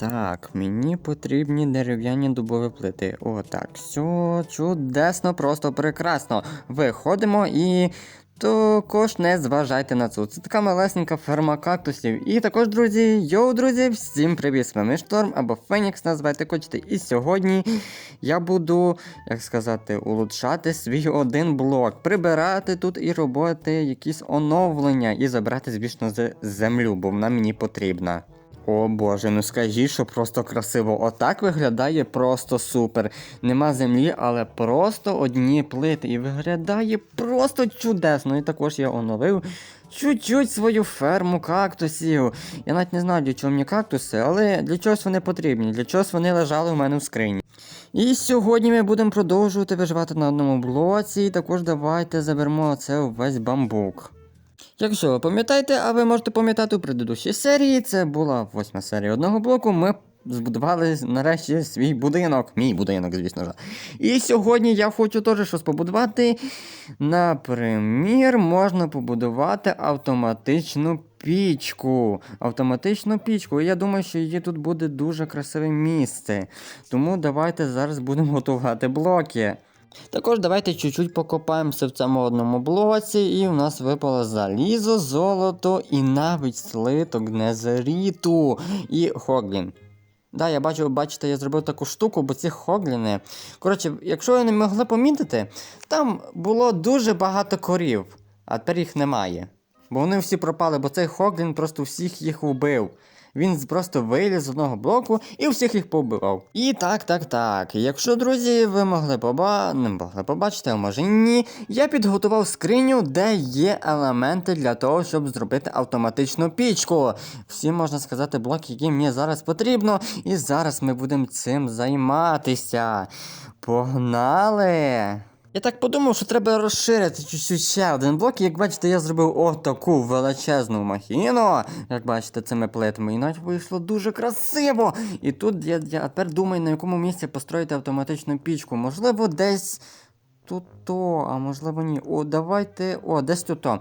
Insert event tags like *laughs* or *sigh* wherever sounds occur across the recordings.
Так, мені потрібні дерев'яні дубові плити. О, так, все чудесно, просто прекрасно. Виходимо і. Також не зважайте на це. Це така малесенька ферма кактусів. І також, друзі, йоу, друзі, всім привіт! З вами Шторм або Фенікс, називайте хочете. І сьогодні я буду, як сказати, улучшати свій один блок, прибирати тут і робити якісь оновлення і забрати, звісно, землю, бо вона мені потрібна. О боже, ну скажіть, що просто красиво. Отак виглядає просто супер. Нема землі, але просто одні плити. І виглядає просто чудесно. І також я оновив чуть-чуть свою ферму кактусів. Я навіть не знаю, для чого мені кактуси, але для чогось вони потрібні, для чогось вони лежали у мене в скрині. І сьогодні ми будемо продовжувати виживати на одному блоці. І також давайте заберемо це увесь бамбук. Якщо ви пам'ятаєте, а ви можете пам'ятати у предыдущій серії, це була восьма серія одного блоку. Ми збудували нарешті свій будинок. Мій будинок, звісно ж. І сьогодні я хочу теж щось побудувати. Напримір, можна побудувати автоматичну пічку. Автоматичну пічку. І я думаю, що її тут буде дуже красиве місце. Тому давайте зараз будемо готувати блоки. Також давайте чуть-чуть покопаємося в цьому одному блоці, і в нас випало залізо, золото і навіть слиток незеріту і хоглін. Да, я бачу, бачите, я зробив таку штуку, бо ці хогліни. Коротше, якщо ви не могли помітити, там було дуже багато корів, а тепер їх немає. Бо вони всі пропали, бо цей хоглін просто всіх їх убив. Він просто виліз з одного блоку і всіх їх побивав. І так, так, так. Якщо, друзі, ви могли поба... не могли побачити, а може ні, я підготував скриню, де є елементи для того, щоб зробити автоматичну пічку. Всі можна сказати, блоки, які мені зараз потрібно. І зараз ми будемо цим займатися. Погнали! Я так подумав, що треба розширити чуть-чуть ще один блок. І, Як бачите, я зробив отаку величезну махіну. Як бачите, цими плитами. І навіть вийшло дуже красиво. І тут я, я тепер думаю, на якому місці построїти автоматичну пічку. Можливо, десь. Тут то, а можливо ні. О, давайте. О, десь тут то.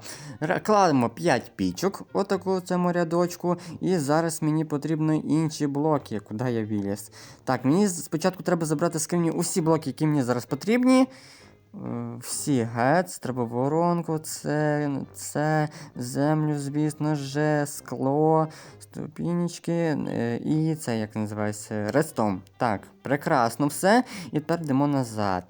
Кладемо 5 пічок, отаку в цьому рядочку. І зараз мені потрібно інші блоки, куди я виліз. Так, мені спочатку треба забрати з скрині усі блоки, які мені зараз потрібні. Всі гец, треба воронку, це, це, землю, звісно ж, скло, ступінечки е, і це як називається редстон. Так, прекрасно все. І тепер йдемо назад.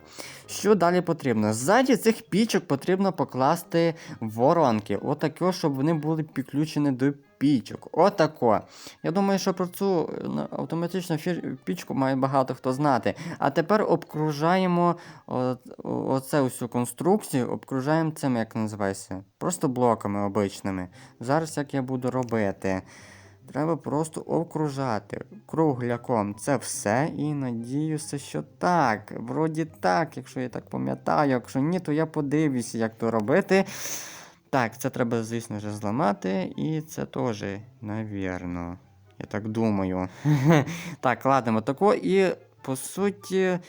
Що далі потрібно? Ззаді цих пічок потрібно покласти воронки. Отако, щоб вони були підключені до пічок. Отако. Я думаю, що про цю е, автоматичну пічку має багато хто знати. А тепер обкружаємо оце всю конструкцію, обкружаємо цим, як називається, просто блоками обичними. Зараз як я буду робити. Треба просто обкружати кругляком це все. І надіюся, що так. Вроді так, якщо я так пам'ятаю. Якщо ні, то я подивлюся, як то робити. Так, це треба, звісно ж, зламати, і це теж, навірно. Я так думаю. *laughs* так, ладно, тако, і по суті. е,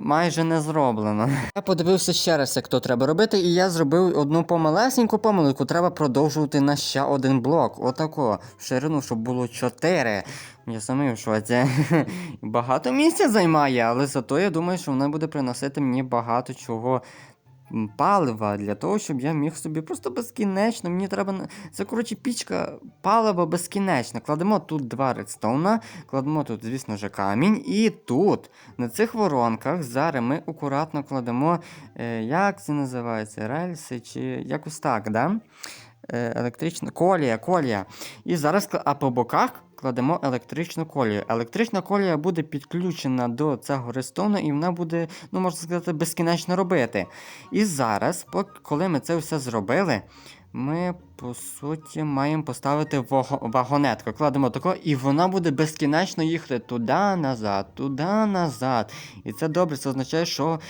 Майже не зроблено. *laughs* Я подивився ще раз, як то треба робити, і я зробив одну помалесеньку помилку. Треба продовжувати на ще один блок. Отако, в ширину, щоб було 4. Я самий в шоці. *laughs* Багато місця займає, але зато я думаю, що вона буде приносити мені багато чого палива для того, щоб я міг собі просто безкінечно. Мені треба. Це, коротше, пічка палива безкінечна. Кладемо тут два редстоуна, кладемо тут, звісно ж, камінь. І тут, на цих воронках, зараз ми акуратно кладемо, е, як це називається, рельси чи якось так, да? Е, електрична колія, колія. І зараз, а по боках кладемо електричну колію. Електрична колія буде підключена до цього рестону, і вона буде, ну можна сказати, безкінечно робити. І зараз, коли ми це все зробили, ми по суті маємо поставити вагонетку. Кладемо тако, і вона буде безкінечно їхати туди-назад, туди-назад. І це добре, це означає, що.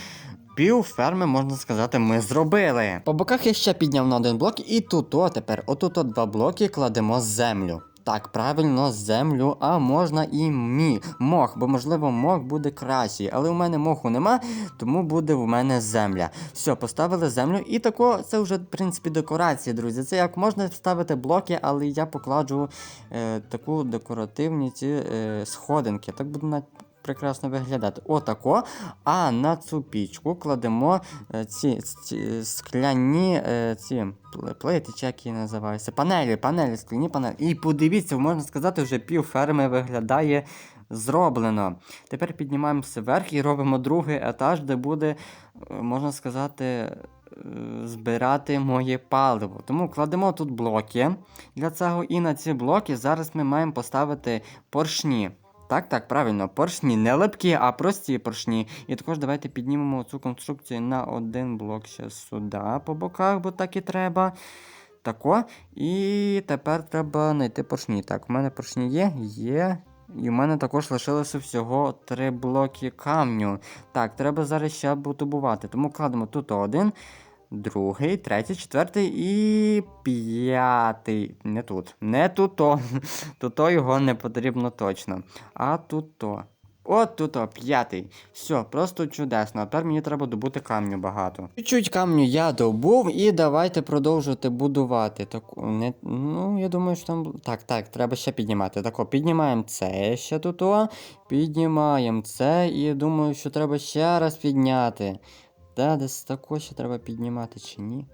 Пів ферми, можна сказати, ми зробили. По боках я ще підняв на один блок, і тут, тепер, отут два блоки кладемо землю. Так, правильно, землю, а можна і мі. Мох, бо можливо мох буде кращий. Але у мене моху нема, тому буде в мене земля. Все, поставили землю. І тако, це вже, в принципі, декорація, друзі. Це як можна вставити блоки, але я покладу е, таку декоративні ці е, сходинки. Так буде навіть прекрасно виглядати. Отако. А на цю пічку кладемо е, ці, ці скляні е, ці плити, чи як її називаються. Панелі, панелі, скляні панелі. І подивіться, можна сказати, вже пів ферми виглядає зроблено. Тепер піднімаємося вверх і робимо другий етаж, де буде, е, можна сказати, збирати моє паливо. Тому кладемо тут блоки для цього, і на ці блоки зараз ми маємо поставити поршні. Так, так, правильно, поршні, не липкі, а прості поршні. І також давайте піднімемо цю конструкцію на один блок ще сюди по боках, бо так і треба. Тако. І тепер треба знайти поршні. Так, у мене поршні є, є. І в мене також лишилося всього три блоки камню. Так, треба зараз ще бутубувати. Тому кладемо тут один, другий, третій, четвертий і п'ятий. Не тут. Не тут. *laughs* Тут його не потрібно точно. А тут то. От тут о, п'ятий. Все, просто чудесно. А тепер мені треба добути камню багато. Чуть-чуть камню я добув, і давайте продовжувати будувати. Так, не, ну, я думаю, що там. Так, так, треба ще піднімати. Тако, піднімаємо це ще тут. о, Піднімаємо це, і думаю, що треба ще раз підняти. Да, десь тако ще треба піднімати чи ні?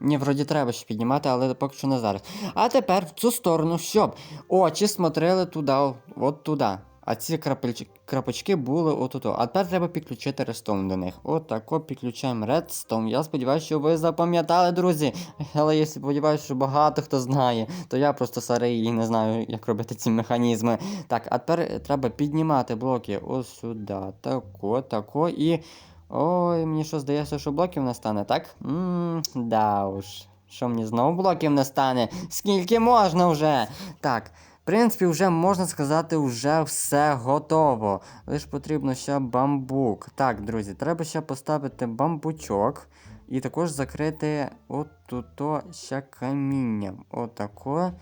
Ні, вроді треба ще піднімати, але поки що не зараз. А тепер в цю сторону, щоб очі смотрели туди, от туди. А ці крапельч- крапочки були отут. А тепер треба підключити редстоун до них. Отако підключаємо редстоун. Я сподіваюся, що ви запам'ятали, друзі. Але я сподіваюся, що багато хто знає. То я просто старий і не знаю, як робити ці механізми. Так, а тепер треба піднімати блоки ось сюди. Тако, тако і. Ой, мені що здається, що блоків не стане, так? Ммм, да уж. Що мені знову блоків не стане? Скільки можна вже? Так, в принципі, вже можна сказати, вже все готово. Лише потрібно ще бамбук. Так, друзі, треба ще поставити бамбучок. І також закрити от тут ще камінням. Отако.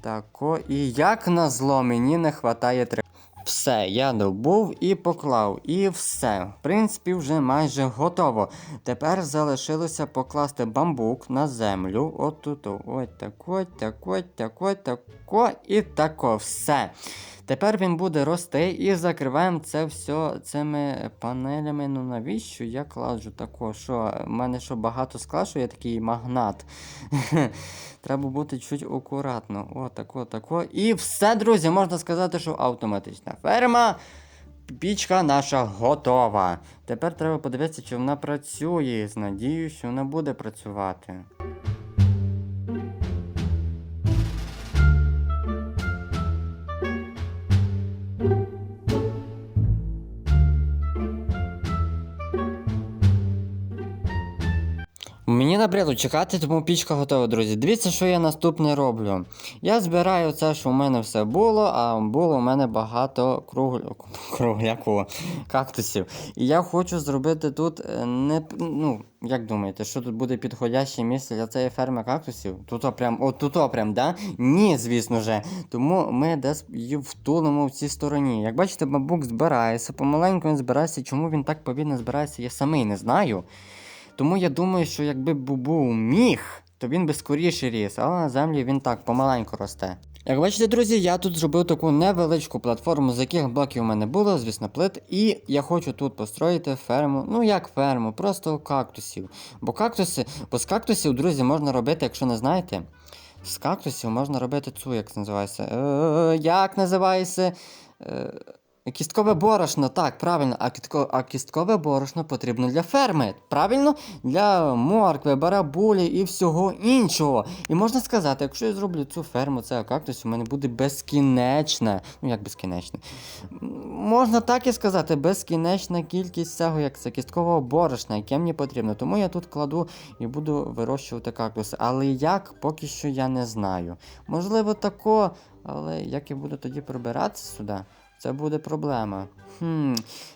Тако. І як назло, мені не вистачає три. Все, я добув і поклав. І все. В принципі, вже майже готово. Тепер залишилося покласти бамбук на землю. От тут. Ось тако, тако, тако, тако і тако. Все. Тепер він буде рости і закриваємо це все цими панелями. Ну навіщо я кладу тако? Що, в мене що багато скла, що я такий магнат. *laughs* Треба бути чуть акуратно. О, тако, тако. І все, друзі, можна сказати, що автоматична ферма. Пічка наша готова. Тепер треба подивитися, чи вона працює. З надією, що вона буде працювати. Набридло чекати, тому пічка готова, друзі. Дивіться, що я наступне роблю. Я збираю це, що в мене все було, а було у мене багато кругля... кругляку кактусів. І я хочу зробити тут е, не. Ну, як думаєте, що тут буде підходяще місце для цієї ферми кактусів? Тут прям, от тут прям, да? Ні, звісно же. Тому ми десь її втулимо в цій стороні. Як бачите, бабук збирається, помаленьку він збирається. Чому він так повільно збирається, я самий не знаю. Тому я думаю, що якби Бубу міг, то він би скоріше ріс, а на землі він так помаленьку росте. Як бачите, друзі, я тут зробив таку невеличку платформу, з яких блоків у мене було, звісно, плит, і я хочу тут построїти ферму, ну як ферму, просто кактусів. Бо кактуси, бо з кактусів, друзі, можна робити, якщо не знаєте, з кактусів можна робити цю, як це називається. Е, як називається? Е, Кісткове борошно, так, правильно, а, кістко, а кісткове борошно потрібно для ферми. Правильно? Для моркви, барабулі і всього іншого. І можна сказати, якщо я зроблю цю ферму, це кактус, у мене буде безкінечна. Ну як безкінечна? Можна так і сказати, безкінечна кількість цього, як це кісткового борошна, яке мені потрібно. Тому я тут кладу і буду вирощувати кактуси. Але як, поки що я не знаю. Можливо, тако, але як я буду тоді прибиратися сюди? Це буде проблема. Хм,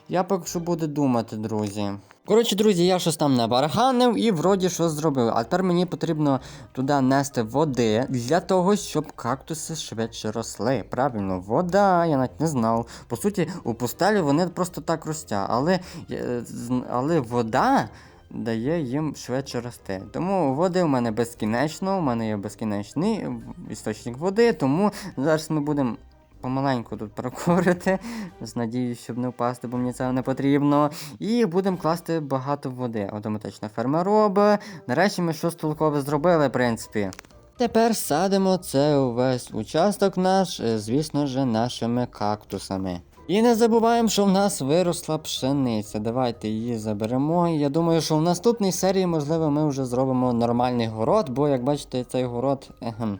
я поки що буду думати, друзі. Коротше, друзі, я щось там набарганив і вроді щось зробив. А тепер мені потрібно туди нести води для того, щоб кактуси швидше росли. Правильно, вода, я навіть не знав. По суті, у пустелі вони просто так ростять, але, е, але вода. Дає їм швидше рости. Тому води в мене безкінечно, у мене є безкінечний істочник води, тому зараз ми будемо помаленьку тут прокурити. З надією, щоб не впасти, бо мені це не потрібно. І будемо класти багато води. Автоматична ферма робить. Нарешті ми щось толкове зробили, в принципі. Тепер садимо це увесь участок наш, е, звісно ж, нашими кактусами. І не забуваємо, що в нас виросла пшениця. Давайте її заберемо. Я думаю, що в наступній серії, можливо, ми вже зробимо нормальний город, бо, як бачите, цей город. Егем,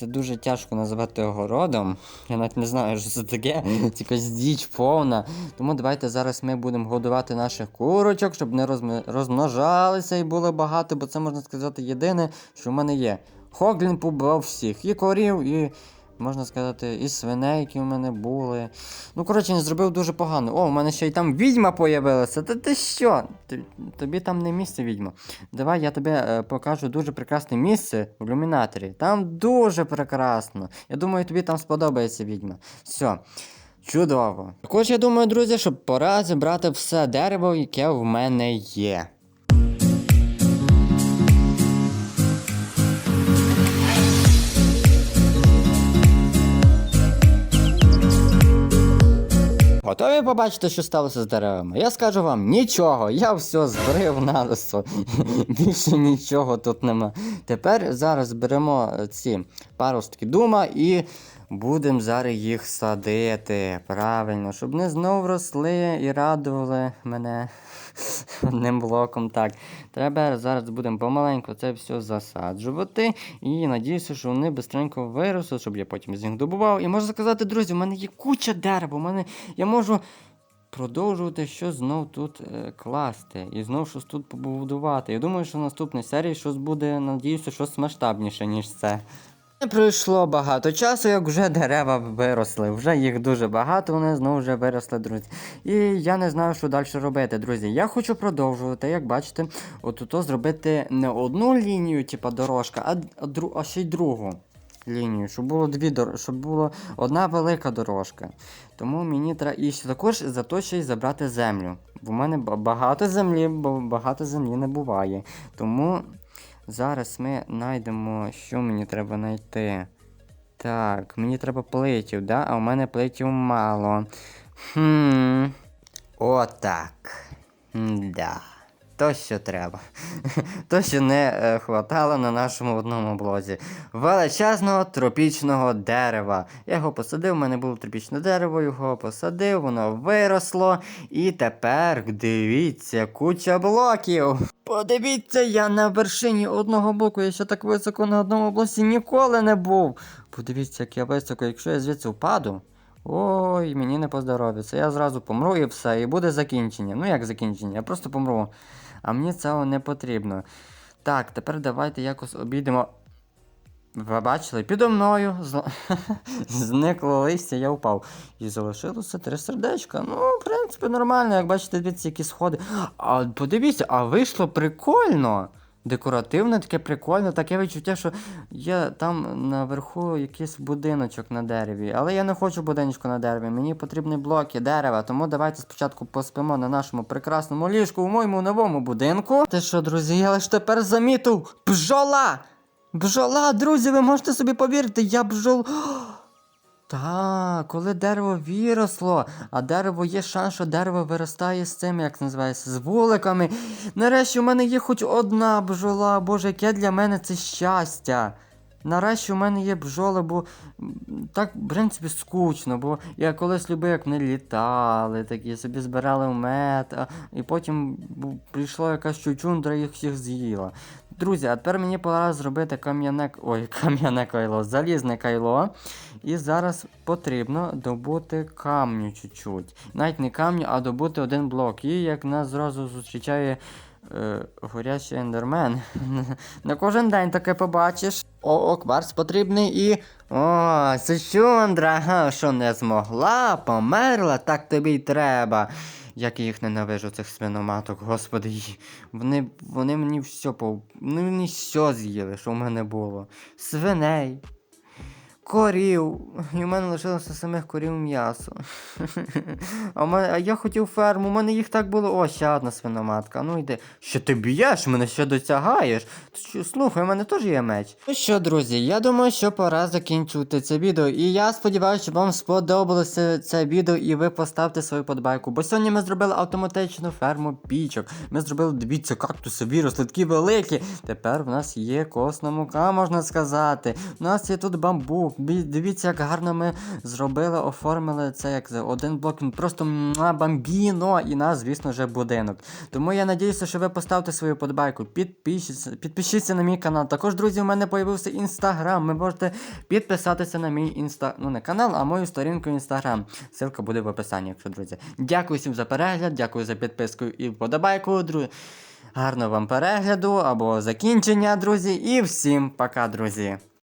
це дуже тяжко назвати огородом. Я навіть не знаю, що це таке. Це якась діч повна. Тому давайте зараз ми будемо годувати наших курочок, щоб не розм- розмножалися і було багато, бо це можна сказати єдине, що в мене є. Хоглін побував всіх. І корів, і. Можна сказати, і свиней, які в мене були. Ну, коротше, не зробив дуже погано. О, у мене ще й там відьма появилася. Та ти що? Тобі там не місце відьма. Давай я тобі е, покажу дуже прекрасне місце в ілюмінаторі. Там дуже прекрасно. Я думаю, тобі там сподобається відьма. Все. Чудово. Також я думаю, друзі, що пора зібрати все дерево, яке в мене є. Готові побачити, що сталося з деревами? Я скажу вам нічого, я все збрив на лисо. *laughs* Більше нічого тут нема. Тепер зараз беремо ці паростки дума і будемо зараз їх садити. Правильно, щоб не знов росли і радували мене *laughs* одним блоком. Так, треба зараз будемо помаленьку це все засаджувати. І надіюся, що вони швидко виростуть, щоб я потім з них добував. І можу сказати, друзі, у мене є куча дерева. У мене я можу продовжувати щось знов тут е, класти і знов щось тут побудувати. Я думаю, що в наступній серії щось буде, надіюся, щось масштабніше, ніж це. Не пройшло багато часу, як вже дерева виросли. Вже їх дуже багато, вони знову вже виросли, друзі. І я не знаю, що далі робити, друзі. Я хочу продовжувати, як бачите, отут зробити не одну лінію, типа дорожка, а, а, дру, а ще й другу лінію, щоб було дві дор... щоб була одна велика дорожка. Тому мені треба і також за то ще й забрати землю. Бо в мене багато землі, бо багато землі не буває. Тому зараз ми знайдемо, що мені треба знайти. Так, мені треба плитів, да? а у мене плитів мало. Хм. Отак. Да. То, що треба. *laughs* То, що не е, хватало на нашому одному блозі. Величезного тропічного дерева. Я його посадив, у мене було тропічне дерево, його посадив, воно виросло. І тепер дивіться, куча блоків. Подивіться, я на вершині одного блоку. Я ще так високо на одному блоці ніколи не був. Подивіться, як я високо, якщо я звідси впаду. Ой, мені не поздоровиться. Я зразу помру і все, і буде закінчення. Ну як закінчення? Я просто помру. А мені цього не потрібно. Так, тепер давайте якось обійдемо. Ви бачили, підо мною *laughs* зникло листя, я впав. І залишилося три сердечка. Ну, в принципі, нормально, як бачите, дивіться, які сходи. А подивіться, а вийшло прикольно. Декоративне, таке прикольне, таке відчуття, що є там наверху якийсь будиночок на дереві. Але я не хочу будиночку на дереві, мені потрібні блоки дерева. Тому давайте спочатку поспимо на нашому прекрасному ліжку у моєму новому будинку. Те що, друзі, я лише тепер замітив бджола! Бджола, друзі, ви можете собі повірити, я бджол. Так, коли дерево виросло, а дерево є шанс, що дерево виростає з цим, як називається, з вуликами. Нарешті у мене є хоч одна бджола. Боже, яке для мене це щастя. Нарешті у мене є бджоли, бо так, в принципі, скучно, бо я колись любив, як вони літали, такі собі збирали мед, а, і потім прийшла якась чучундра їх всіх з'їла. Друзі, а тепер мені пора зробити кам'яне. Ой, *laughs* кам'яне кайло, залізне кайло. І зараз потрібно добути камню чуть-чуть. Навіть не камню, а добути один блок. І як нас зразу зустрічає Е, горячий ендермен. *laughs* Не кожен день таке побачиш. О, о, кварц потрібний і. О, Сучундра, ага, що не змогла, померла, так тобі й треба. Як я їх ненавижу, цих свиноматок, господи. Вони, вони мені все по. Вони мені все з'їли, що в мене було. Свиней. Корів. І в мене лишилося самих корів м'ясо. А, мене, а я хотів ферму, у мене їх так було. О, ще одна свиноматка. Ну йди. Що ти б'єш, мене ще досягаєш. Слухай, у мене теж є меч. Ну що, друзі, я думаю, що пора закінчувати це відео. І я сподіваюся, що вам сподобалося це відео і ви поставте свою подбайку. Бо сьогодні ми зробили автоматичну ферму пічок. Ми зробили, дивіться, кактуси виросли, такі великі. Тепер в нас є косна мука, можна сказати. У нас є тут бамбук. Дивіться, як гарно ми зробили, оформили це як один блок. Він Просто бамбіно. І нас, звісно, вже будинок. Тому я надіюся, що ви поставите свою подбайку. Підпишіться, підпишіться на мій канал. Також, друзі, у мене появився інстаграм. Ви можете підписатися на мій інста... ну не канал, а мою сторінку інстаграм. Ссылка буде в описанні, якщо друзі. Дякую всім за перегляд, дякую за підписку і вподобайку, друзі. Гарного вам перегляду або закінчення, друзі. І всім пока, друзі.